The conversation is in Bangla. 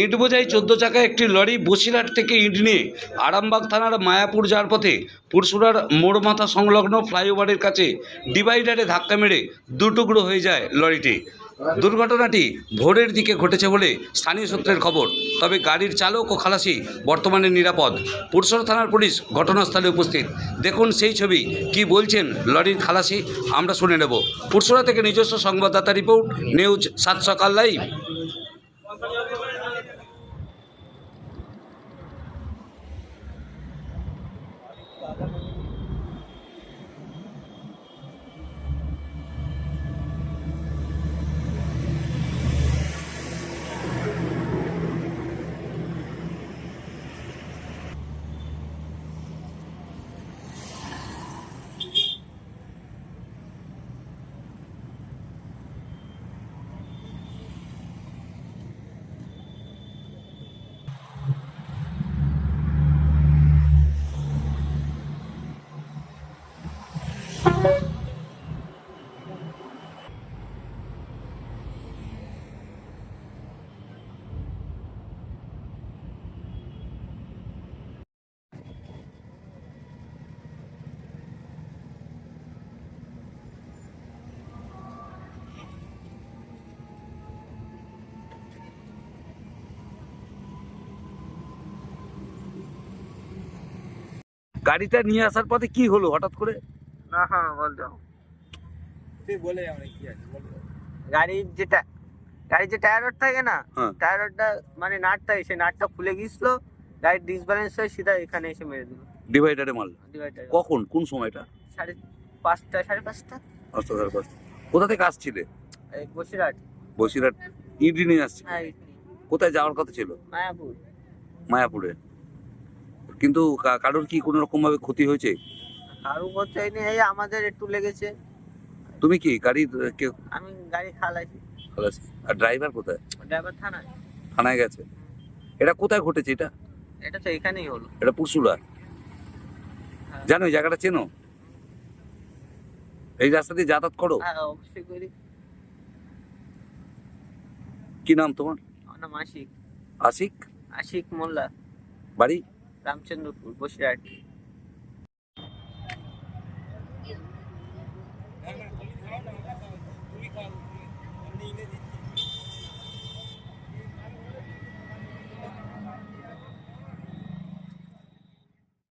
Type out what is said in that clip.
ইট বোঝাই চোদ্দ চাকায় একটি লরি বসিরহাট থেকে ইট নিয়ে আরামবাগ থানার মায়াপুর যাওয়ার পথে পুরসুরার মোড়মাথা সংলগ্ন ফ্লাইওভারের কাছে ডিভাইডারে ধাক্কা মেরে দুটুকরো হয়ে যায় লরিটি। দুর্ঘটনাটি ভোরের দিকে ঘটেছে বলে স্থানীয় সূত্রের খবর, তবে গাড়ির চালক ও খালাসি বর্তমানে নিরাপদ। পুরসুরা থানার পুলিশ ঘটনাস্থলে উপস্থিত। দেখুন সেই ছবি, কি বলছেন লরির খালাসি, আমরা শুনে নেব। পুরসুরা থেকে নিজস্ব সংবাদদাতা রিপোর্ট, নিউজ সাত সকাল লাইভ। গাড়িটা নিয়ে আসার পথে কি হলো? হঠাৎ করে? না হ্যাঁ বলতো তুই বলে আমরা কি আছে বল গাড়ির যেটা গাড়ির যে টায়ার রড থাকে না হ্যাঁ। টায়ার রডটা মানে নাট থাকে সেই নাটটা খুলে গিয়েছিল গাড়ির ডিসব্যালেন্স হয়ে সিধা এখানে এসে মেরে দিল। ডিভাইডারে মারল ডিভাইডার কখন? কোন সময়টা? সাড়ে পাঁচটা সাড়ে পাঁচটা। পাঁচটা সাড়ে পাঁচটা। কোথা থেকে আসছিলে? এই বসিরহাট। বসিরহাট ইডি নিয়ে আসছে হ্যাঁ কোথায় যাওয়ার কথা ছিল? মায়াপুর। মায়াপুরে। কিন্তু কারোর কি কোনো রকম ভাবে ক্ষতি হয়েছে? কারু করতে হয়নি এই আমাদের একটু লেগেছে। তুমি কি গাড়ির কে আমি গাড়ি খালাইছি। খালাসি? আর ড্রাইভার কোথায়? ড্রাইভার থানায়। থানায় গেছে? এটা কোথায় ঘটেছে এটা? এটা তো এখানেই হলো। এটা পুরসুরা হ্যাঁ। জানো এই জায়গাটা চেনো? এই রাস্তা দিয়ে যাতায়াত করো। হ্যাঁ অবশ্যই করি। কি নাম তোমার? আমার নাম আশিক। আশিক? আশিক মোল্লা। বাড়ি? রামচন্দ্রপুর বসিরহাট।